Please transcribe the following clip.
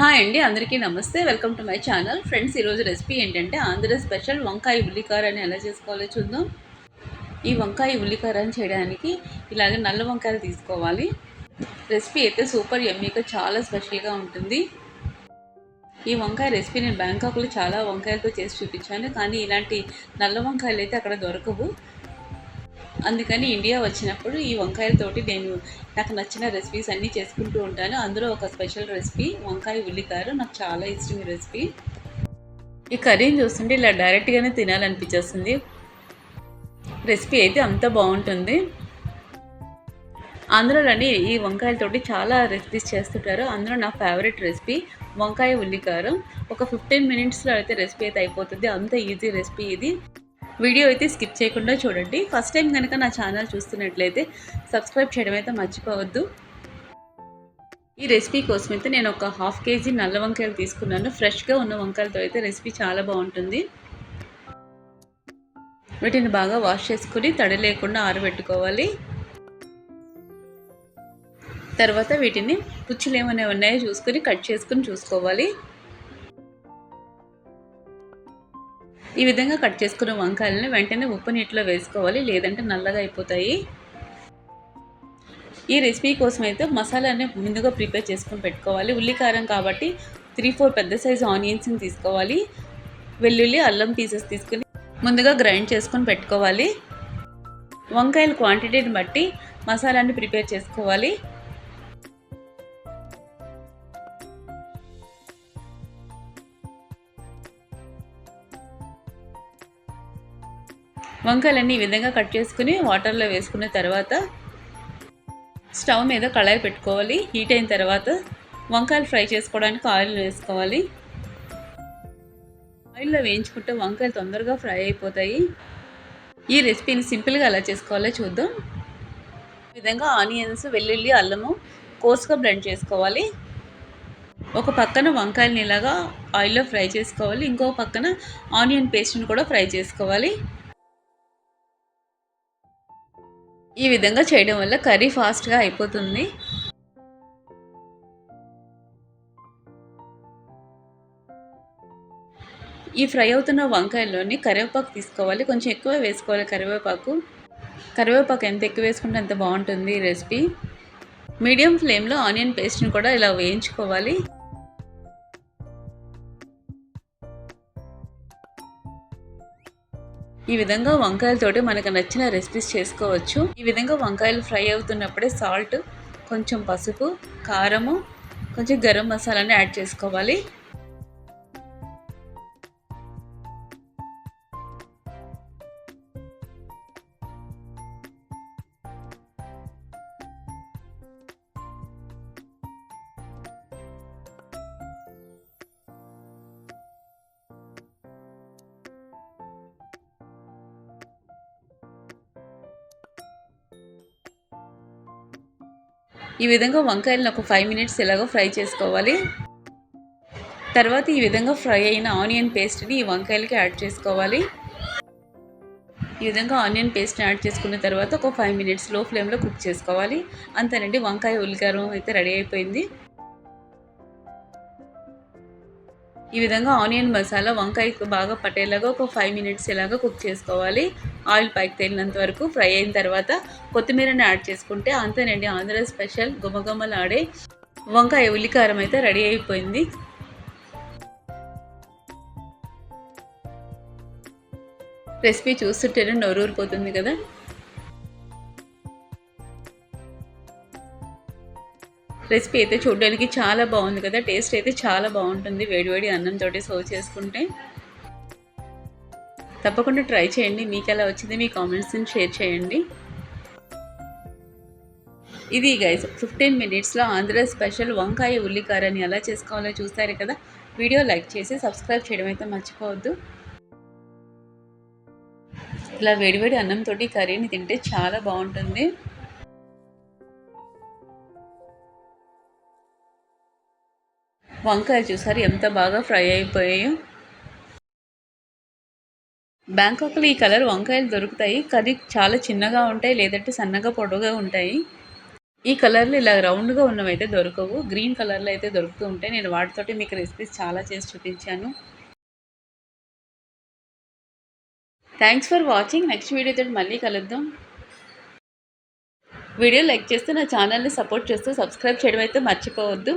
Hi అండి అందరికీ నమస్తే. Welcome to my channel. Friends ఈరోజు రెసిపీ ఏంటంటే ఆంధ్ర స్పెషల్ వంకాయ ఉల్లికారాన్ని ఎలా చేసుకోవాలో చూద్దాం. ఈ వంకాయ ఉల్లికారాన్ని చేయడానికి ఇలాగే నల్ల వంకాయలు తీసుకోవాలి. రెసిపీ అయితే సూపర్ ఎమ్మీగా చాలా స్పెషల్గా ఉంటుంది. ఈ వంకాయ రెసిపీ నేను బ్యాంకాక్లో చాలా వంకాయలతో చేసి చూపించాను. కానీ ఇలాంటి నల్ల వంకాయలు అయితే అక్కడ దొరకవు. అందుకని ఇండియా వచ్చినప్పుడు ఈ వంకాయలతోటి నేను నాకు నచ్చిన రెసిపీస్ అన్నీ చేసుకుంటూ ఉంటాను. అందులో ఒక స్పెషల్ రెసిపీ వంకాయ ఉల్లికారు. నాకు చాలా ఇష్టం ఈ రెసిపీ ఈ కర్రీని చూస్తుంటే ఇలా డైరెక్ట్గానే తినాలనిపించేస్తుంది. రెసిపీ అయితే అంత బాగుంటుంది. అందులోని ఈ వంకాయలతోటి చాలా రెసిపీస్ చేస్తుంటారు. అందులో నా ఫేవరెట్ రెసిపీ వంకాయ ఉల్లికారం. ఒక ఫిఫ్టీన్ మినిట్స్లో అయితే రెసిపీ అయితే అయిపోతుంది. అంత ఈజీ రెసిపీ ఇది. వీడియో అయితే స్కిప్ చేయకుండా చూడండి. ఫస్ట్ టైం కనుక నా ఛానల్ చూస్తున్నట్లయితే సబ్స్క్రైబ్ చేయడం అయితే మర్చిపోవద్దు. ఈ రెసిపీ కోసం అయితే నేను ఒక హాఫ్ కేజీ నల్ల వంకాయలు తీసుకున్నాను. ఫ్రెష్గా ఉన్న వంకాయలతో అయితే రెసిపీ చాలా బాగుంటుంది. వీటిని బాగా వాష్ చేసుకుని తడి లేకుండా ఆరబెట్టుకోవాలి. తర్వాత వీటిని పుచ్చులు ఏమైనా ఉన్నాయో చూసుకొని కట్ చేసుకుని చూసుకోవాలి. ఈ విధంగా కట్ చేసుకున్న వంకాయలని వెంటనే ఉప్పు నీటిలో వేసుకోవాలి లేదంటే నల్లగా అయిపోతాయి. ఈ రెసిపీ కోసం అయితే మసాలాని ముందుగా ప్రిపేర్ చేసుకొని పెట్టుకోవాలి. ఉల్లికారం కాబట్టి త్రీ ఫోర్ పెద్ద సైజు ఆనియన్స్ని తీసుకోవాలి. వెల్లుల్లి అల్లం పీసెస్ తీసుకుని ముందుగా గ్రైండ్ చేసుకొని పెట్టుకోవాలి. వంకాయల క్వాంటిటీని బట్టి మసాలాని ప్రిపేర్ చేసుకోవాలి. వంకాయలన్నీ ఈ విధంగా కట్ చేసుకుని వాటర్లో వేసుకున్న తర్వాత స్టవ్ మీద కళాయి పెట్టుకోవాలి. హీట్ అయిన తర్వాత వంకాయలు ఫ్రై చేసుకోవడానికి ఆయిల్ వేసుకోవాలి. ఆయిల్లో వేయించుకుంటే వంకాయలు తొందరగా ఫ్రై అయిపోతాయి. ఈ రెసిపీని సింపుల్గా ఎలా చేసుకోవాలో చూద్దాం. విధంగా ఆనియన్స్ వెల్లుల్లి అల్లము కోసుగా బ్లెండ్ చేసుకోవాలి. ఒక పక్కన వంకాయలని ఇలాగా ఆయిల్లో ఫ్రై చేసుకోవాలి. ఇంకో పక్కన ఆనియన్ పేస్ట్ని కూడా ఫ్రై చేసుకోవాలి. ఈ విధంగా చేయడం వల్ల కర్రీ ఫాస్ట్గా అయిపోతుంది. ఈ ఫ్రై అవుతున్న వంకాయల్లోని కరివేపాకు తీసుకోవాలి. కొంచెం ఎక్కువ వేసుకోవాలి కరివేపాకు. కరివేపాకు ఎంత ఎక్కువ వేసుకుంటే అంత బాగుంటుంది ఈ రెసిపీ. మీడియం ఫ్లేమ్లో ఆనియన్ పేస్ట్ని కూడా ఇలా వేయించుకోవాలి. ఈ విధంగా వంకాయలతోటి మనకు నచ్చిన రెసిపీస్ చేసుకోవచ్చు. ఈ విధంగా వంకాయలు ఫ్రై అవుతున్నప్పుడే సాల్ట్ కొంచెం పసుపు కారము కొంచెం గరం మసాలాని యాడ్ చేసుకోవాలి. ఈ విధంగా వంకాయలను ఒక ఫైవ్ మినిట్స్ ఇలాగో ఫ్రై చేసుకోవాలి. తర్వాత ఈ విధంగా ఫ్రై అయిన ఆనియన్ పేస్ట్ని ఈ వంకాయలకి యాడ్ చేసుకోవాలి. ఈ విధంగా ఆనియన్ పేస్ట్ని యాడ్ చేసుకున్న తర్వాత ఒక ఫైవ్ మినిట్స్లో ఫ్లేమ్లో కుక్ చేసుకోవాలి. అంతేనండి వంకాయ ఉల్లికారం అయితే రెడీ అయిపోయింది. ఈ విధంగా ఆనియన్ మసాలా వంకాయకు బాగా పట్టేలాగా ఒక ఫైవ్ మినిట్స్ ఇలాగా కుక్ చేసుకోవాలి. ఆయిల్ పైకి తేలినంత వరకు ఫ్రై అయిన తర్వాత కొత్తిమీరని యాడ్ చేసుకుంటే అంతేనండి ఆంధ్ర స్పెషల్ గుమగుమలాడే వంకాయ ఉల్లికారం అయితే రెడీ అయిపోయింది. రెసిపీ చూస్తుంటేనే నోరూరిపోతుంది కదా. రెసిపీ అయితే చూడడానికి చాలా బాగుంది కదా టేస్ట్ అయితే చాలా బాగుంటుంది వేడివేడి అన్నంతో సర్వ్ చేసుకుంటే. తప్పకుండా ట్రై చేయండి. మీకు ఎలా వచ్చింది మీ కామెంట్స్ని షేర్ చేయండి. ఇది గైస్ ఫిఫ్టీన్ మినిట్స్లో ఆంధ్ర స్పెషల్ వంకాయ ఉల్లికారాన్ని ఎలా చేసుకోవాలో చూస్తారు కదా? వీడియో లైక్ చేసి సబ్స్క్రైబ్ చేయడం అయితే మర్చిపోవద్దు. ఇలా వేడివేడి అన్నంతో కర్రీని తింటే చాలా బాగుంటుంది. వంకాయ చూసారు ఎంత బాగా ఫ్రై అయిపోయాయో. బ్యాంకాక్లో ఈ కలర్ వంకాయలు దొరుకుతాయి. కర్రీ చాలా చిన్నగా ఉంటాయి లేదంటే సన్నగా పొడవుగా ఉంటాయి. ఈ కలర్లు ఇలా రౌండ్గా ఉన్నవి అయితే దొరకవు. గ్రీన్ కలర్లో అయితే దొరుకుతూ ఉంటాయి. నేను వాటితోటి మీకు రెసిపీస్ చాలా చేసి చూపించాను. Thanks for watching. నెక్స్ట్ వీడియోతో మళ్ళీ కలుద్దాం. వీడియో లైక్ చేస్తూ నా ఛానల్ని సపోర్ట్ చేస్తూ సబ్స్క్రైబ్ చేయడం అయితే మర్చిపోవద్దు.